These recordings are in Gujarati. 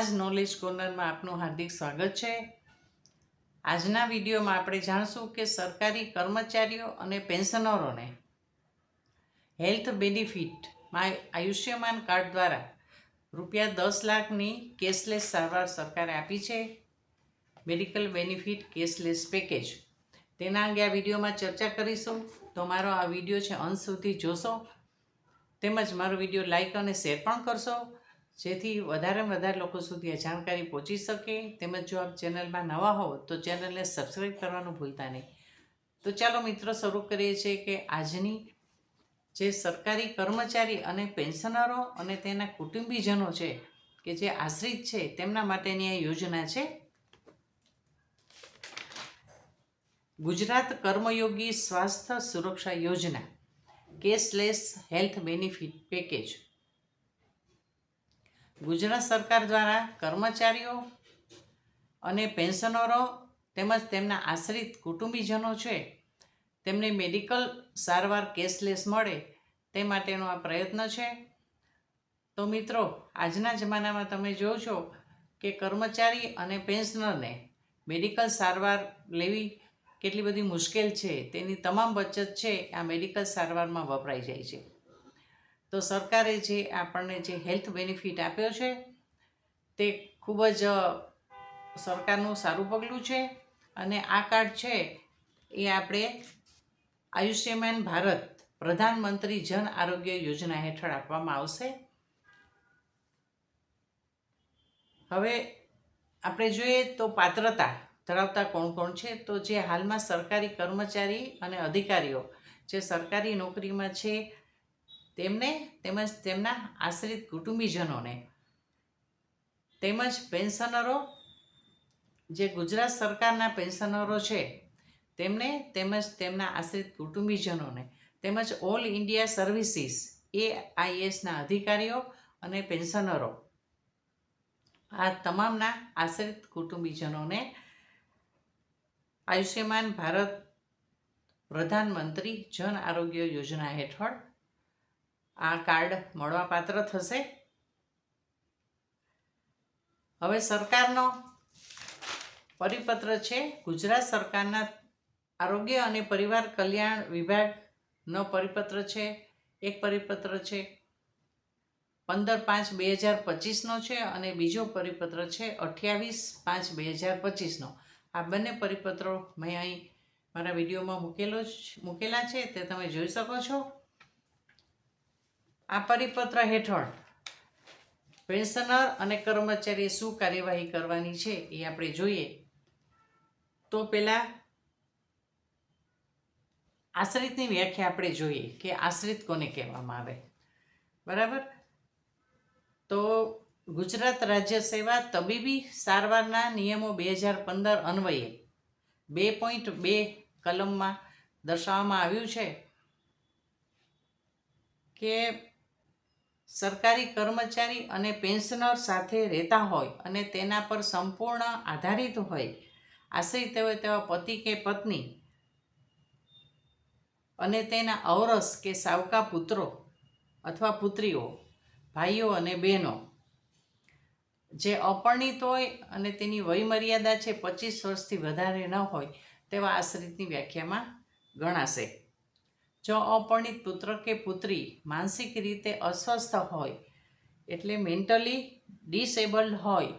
રિયાઝ નોલેજ કોર્નરમાં આપનું હાર્દિક સ્વાગત છે. આજના વિડીયોમાં આપણે જાણશું કે સરકારી કર્મચારીઓ અને પેન્શનરોને હેલ્થ બેનિફિટમાં આયુષ્યમાન કાર્ડ દ્વારા રૂપિયા દસ લાખની કેશલેસ સારવાર સરકારે આપી છે. Medical benefit cashless package. તેના અંગે આ વિડીયોમાં ચર્ચા કરીશું. તો મારો આ વીડિયો છે અંત સુધી જોશો. તેમજ મારો વીડિયો લાઈક અને શેર પણ કરશો. જેથી વધારેમાં વધારે લોકો સુધી આ જાણકારી પહોંચી શકે. તેમજ જો આપ ચેનલમાં નવા હો તો ચેનલને સબસ્ક્રાઈબ કરવાનું ભૂલતા નહીં. તો ચાલો મિત્રો શરૂ કરીએ છીએ કે આજની જે સરકારી કર્મચારી અને પેન્શનરો અને તેના કુટુંબીજનો છે કે જે આશ્રિત છે તેમના માટેની આ યોજના છે. ગુજરાત કર્મયોગી સ્વાસ્થ્ય સુરક્ષા યોજના cashless health benefit package. Gujarat સરકાર દ્વારા કર્મચારીઓ અને પેન્શનરો તેમજ તેમના આશ્રિત કુટુંબીજનો છે, તેમને મેડિકલ સારવાર કેશલેસ મળે તે માટેનો આ પ્રયત્ન છે. તો મિત્રો, આજના જમાનામાં તમે છો કે કર્મચારી અને પેન્શનરને મેડિકલ સારવાર લેવી કેટલી બધી મુશ્કેલ છે, તેની તમામ બચત છે, આ મેડિકલ સારવારમાં વપરાઈ જાય છે. તો સરકારે જે આપણને જે હેલ્થ બેનિફિટ આપ્યો છે, તે ખૂબ જ સરકારનું સારું પગલું છે. અને આ કાર્ડ છે, એ આપણે આયુષ્યમાન ભારત પ્રધાનમંત્રી જન આરોગ્ય યોજના હેઠળ આપવામાં આવશે. હવે આપણે જોઈએ તો પાત્રતા ધરાવતા કોણ કોણ છે? તો જે હાલમાં સરકારી કર્મચારી અને અધિકારીઓ, જે સરકારી નોકરીમાં છે તેમને તેમજ તેમના આશ્રિત કુટુંબીજનોને તેમજ પેન્શનરો, જે ગુજરાત સરકારના પેન્શનરો છે, તેમને તેમજ તેમના આશ્રિત કુટુંબીજનોને તેમજ ઓલ ઇન્ડિયા સર્વિસીસ એ આઈએસના અધિકારીઓ અને પેન્શનરો, આ તમામના આશ્રિત કુટુંબીજનોને આયુષ્યમાન ભારત પ્રધાનમંત્રી જન આરોગ્ય યોજના હેઠળ આ કાર્ડ મળવાપાત્ર થશે. હવે સરકારનો પરિપત્ર છે, ગુજરાત સરકારના આરોગ્ય અને પરિવાર કલ્યાણ વિભાગનો પરિપત્ર છે, એક પરિપત્ર છે, પંદર પાંચ બે હજાર પચીસનો છે અને બીજો પરિપત્ર છે, અઠ્યાવીસ પાંચ બે હજાર પચીસનો. આ બંને પરિપત્રો મેં અહીં મારા વિડીયોમાં મૂકેલો મૂકેલા છે, તે તમે જોઈ શકો છો. આ પરિપત્ર હેઠળ પેન્શનર અને કર્મચારીએ શું કાર્યવાહી કરવાની છે એ આપણે જોઈએ. તો પહેલાં આશ્રિતની વ્યાખ્યા આપણે જોઈએ કે આશ્રિત કોને કહેવામાં આવે. બરાબર? તો ગુજરાત રાજ્ય સેવા તબીબી સારવારના નિયમો બે હજાર પંદર અન્વયે બે પોઈન્ટ બે કલમમાં દર્શાવવામાં આવ્યું છે કે સરકારી કર્મચારી અને પેન્શનર સાથે રહેતા હોય અને તેના પર સંપૂર્ણ આધારિત હોય. આશ્રિત હોય તેવા પતિ કે પત્ની અને તેના અવરસ કે સાવકા પુત્રો અથવા પુત્રીઓ, ભાઈઓ અને બહેનો. જે અપરિણિત હોય અને તેની વયમર્યાદા છે પચીસ વર્ષથી વધારે ન હોય તેવા આશ્રિતની વ્યાખ્યામાં ગણાશે. જો અપરિણિત પુત્ર કે પુત્રી માનસિક રીતે અસ્વસ્થ હોય, એટલે મેન્ટલી ડિસેબલ્ડ હોય,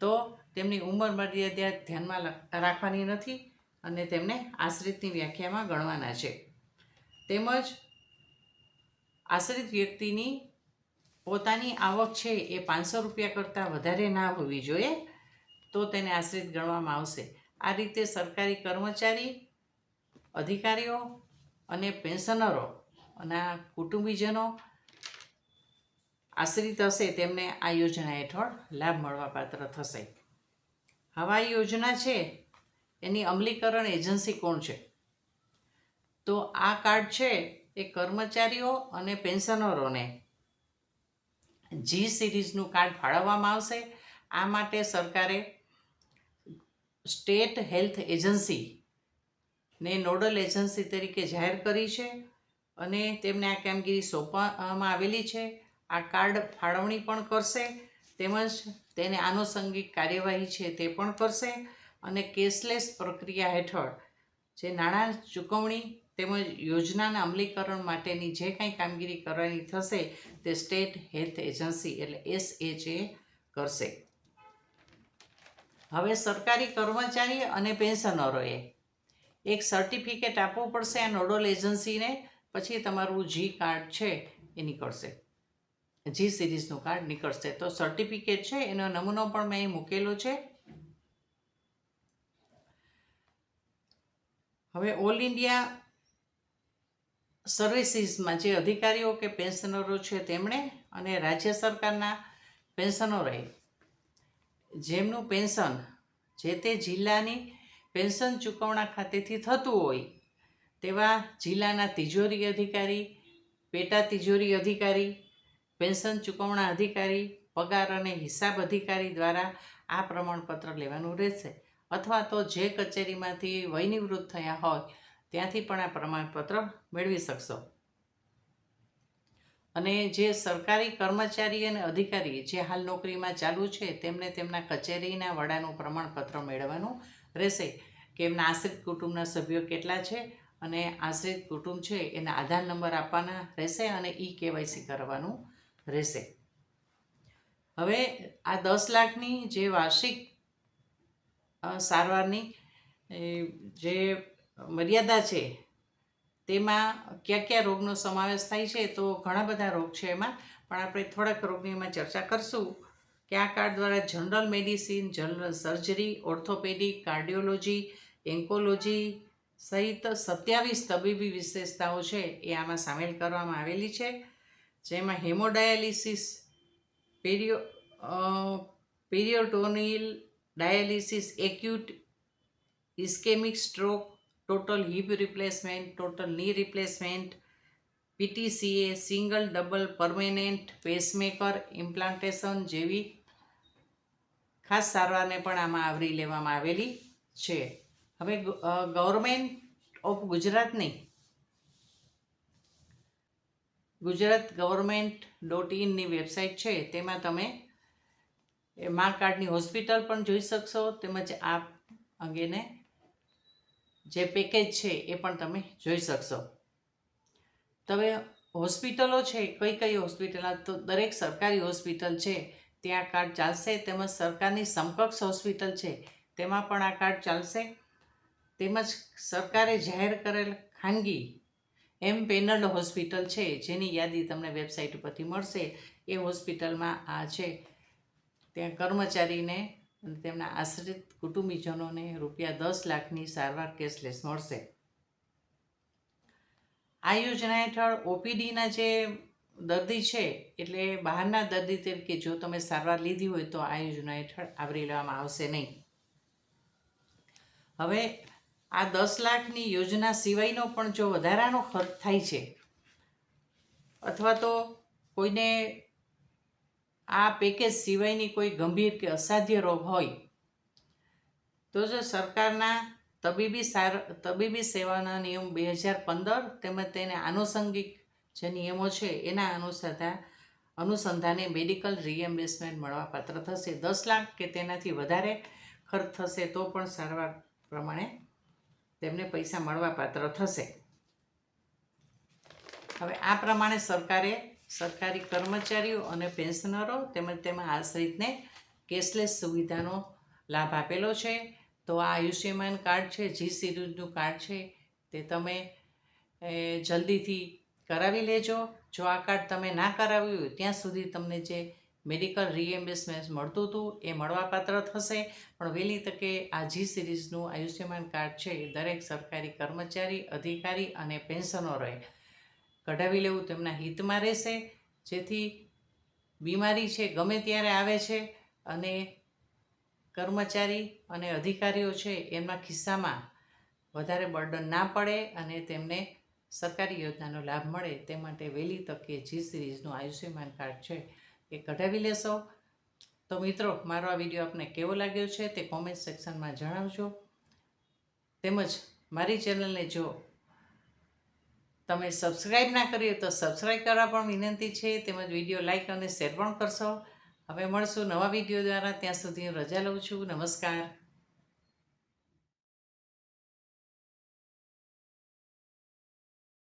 તો તેમની ઉંમર મર્યાદા ધ્યાનમાં રાખવાની નથી અને તેમને આશ્રિતની વ્યાખ્યામાં ગણવાના છે. તેમજ આશ્રિત વ્યક્તિની પોતાની આવક છે એ પાંચસો રૂપિયા કરતાં વધારે ના હોવી જોઈએ, તો તેને આશ્રિત ગણવામાં આવશે. આ રીતે સરકારી કર્મચારી, અધિકારીઓ અને પેન્શનરો અને કુટુંબીજનો આશ્રિત હશે તેમને આ યોજના હેઠળ લાભ મળવાપાત્ર થશે. હવે યોજના છે, એની અમલીકરણ એજન્સી કોણ છે? તો આ કાર્ડ છે એ કર્મચારીઓ અને પેન્શનરોને જી સિરીઝનું કાર્ડ ફાળવવામાં આવશે. આ માટે સરકારે સ્ટેટ હેલ્થ એજન્સી ને નોડલ એજન્સી તરીકે જાહેર કરી છે અને તેમને આ કામગીરી સોંપવામાં આવેલી છે. આ કાર્ડ ફાળવણી પણ કરશે તેમજ તેને આનુષંગિક કાર્યવાહી છે તે પણ કરશે અને કેશલેસ પ્રક્રિયા હેઠળ જે નાણાં ચૂકવણી તેમજ યોજનાના અમલીકરણ માટેની જે કાંઈ કામગીરી કરવાની થશે તે સ્ટેટ હેલ્થ એજન્સી એટલે એસએચએ કરશે. હવે સરકારી કર્મચારી અને પેન્શનરોએ એક સર્ટિફિકેટ આપવું પડશે આ નોડલ એજન્સીને પછી તમારું જી કાર્ડ છે એ નીકળશે. જી સિરીઝનું કાર્ડ નીકળશે. તો સર્ટિફિકેટ છે, એનો નમૂનો પણ મેં અહીં મૂકેલો છે. હવે ઓલ ઇન્ડિયા સર્વિસીસમાં જે અધિકારીઓ કે પેન્શનરો છે તેમણે અને રાજ્ય સરકારના પેન્શનરોએ જેમનું પેન્શન જે તે જિલ્લાની પેન્શન ચૂકવણા ખાતેથી થતું હોય, તેવા જિલ્લાના તિજોરી અધિકારી, પેટા તિજોરી અધિકારી, પેન્શન ચૂકવણા અધિકારી, પગાર અને હિસાબ અધિકારી દ્વારા આ પ્રમાણપત્ર લેવાનું રહેશે. અથવા તો જે કચેરીમાંથી વયનિવૃત્ત થયા હોય, ત્યાંથી પણ આ પ્રમાણપત્ર મેળવી શકશો. અને જે સરકારી કર્મચારી અને અધિકારી જે હાલ નોકરીમાં ચાલુ છે, તેમને તેમના કચેરીના વડાનું પ્રમાણપત્ર મેળવવાનું રહેશે કે એમના આશ્રિત કુટુંબના સભ્યો કેટલા છે અને આશ્રિત કુટુંબ છે એના આધાર નંબર આપવાના રહેશે અને ઈ કેવાયસી કરવાનું રહેશે. હવે આ દસ લાખની જે વાર્ષિક સારવારની જે મર્યાદા છે તેમાં કયા કયા રોગનો સમાવેશ થાય છે તો ઘણા બધા રોગ છે એમાં, પણ આપણે થોડાક રોગની એમાં ચર્ચા કરશું. કે આ કાર્ડ દ્વારા general medicine, general surgery, orthopaedic, cardiology, oncology સહિત સત્યાવીસ તબીબી વિશેષતાઓ છે એ આમાં સામેલ કરવામાં આવેલી છે. જેમાં haemodialysis, પેરિયો peritoneal dialysis, acute ischaemic stroke, total hip replacement, ટોટલની replacement PTCA single double permanent pacemaker, implantation જેવી ખાસ સારવારને પણ આમાં આવરી લેવામાં આવેલી છે. હવે ગવર્મેન્ટ ઓફ ગુજરાતની ગુજરાત ગવર્મેન્ટ ડોટ ઇનની વેબસાઇટ છે, તેમાં તમે મા કાર્ડની હોસ્પિટલ પણ જોઈ શકશો, તેમજ આ અંગેને જે પેકેજ છે એ પણ તમે જોઈ શકશો. તમે હોસ્પિટલો છે, કઈ કઈ હોસ્પિટલ તો દરેક સરકારી હોસ્પિટલ છે ત્યાં કાર્ડ ચાલશે? તેમજ સરકારની સમકક્ષ હોસ્પિટલ છે, તેમાં પણ આ કાર્ડ ચાલશે? તેમજ સરકારે જાહેર કરેલ ખાનગી એમ પેનલ્ડ હોસ્પિટલ છે, જેની યાદી તમને વેબસાઇટ ઉપરથી મળશે. એ હોસ્પિટલમાં આ છે. ત્યાં કર્મચારીને અને તેમના આશ્રિત કુટુંબીજનોને રૂપિયા દસ લાખની સારવાર કેશલેસ મળશે. આ યોજના હેઠળ ઓપીડીના જે દર્દી છે, એટલે બહારના દર્દી તરીકે જો તમે સારવાર લીધી હોય તો આ યોજના હેઠળ આવરી લેવામાં આવશે નહીં. હવે આ દસ લાખની યોજના સિવાયનો પણ જો વધારાનો ખર્ચ થાય છે, અથવા તો કોઈને આ પેકેજ સિવાયની કોઈ ગંભીર કે અસાધ્ય રોગ હોય, તો જો સરકારના તબીબી સાર, તબીબી સેવાના નિયમ બે હજાર પંદર તેમજ તેને આનુષંગિક જે નિયમો છે એના અનુસંધાન અનુસંધાને મેડિકલ રિએમ્બર્સમેન્ટ મળવાપાત્ર થશે. દસ લાખ કે તેનાથી વધારે ખર્ચ થશે તો પણ સારવાર પ્રમાણે તેમને પૈસા મળવાપાત્ર થશે. હવે આ પ્રમાણે સરકારે સરકારી કર્મચારીઓ અને પેન્શનરો તેમજ તેમાં આશ્રિતને કેશલેસ સુવિધાનો લાભ આપેલો છે. તો આ આયુષ્યમાન કાર્ડ છે, જી સિરીઝનું કાર્ડ છે, તે તમે જલ્દીથી કરાવી લેજો. જો આ કાર્ડ તમે ના કરાવ્યું હોય, ત્યાં સુધી તમને જે મેડિકલ રિએમ્બર્સમેન્ટ મળતું હતું એ મળવાપાત્ર થશે. પણ વહેલી તકે આ જી સિરીઝનું આયુષ્યમાન કાર્ડ છે એ દરેક સરકારી કર્મચારી, અધિકારી અને પેન્શનરોએ કઢાવી લેવું તેમના હિતમાં રહેશે. જેથી બીમારી છે, ગમે ત્યારે આવે છે અને કર્મચારી અને અધિકારીઓ છે એમના ખિસ્સામાં વધારે બર્ડન ના પડે અને તેમને સરકારી યોજનાનો લાભ મળે તે માટે વહેલી તકે જી સિરીઝનું આયુષ્યમાન કાર્ડ છે એ કઢાવી લેશો. તો મિત્રો, મારો આ વીડિયો આપને કેવો લાગ્યો છે તે કોમેન્ટ સેક્શનમાં જણાવજો. તેમજ મારી ચેનલને જો તમે સબસ્ક્રાઈબ ના કરી તો સબસ્ક્રાઈબ કરવા પણ વિનંતી છે. તેમજ વીડિયો લાઈક અને શેર પણ કરશો. હવે મળશું નવા વીડિયો દ્વારા. ત્યાં સુધી રજા લઉં છું. નમસ્કાર.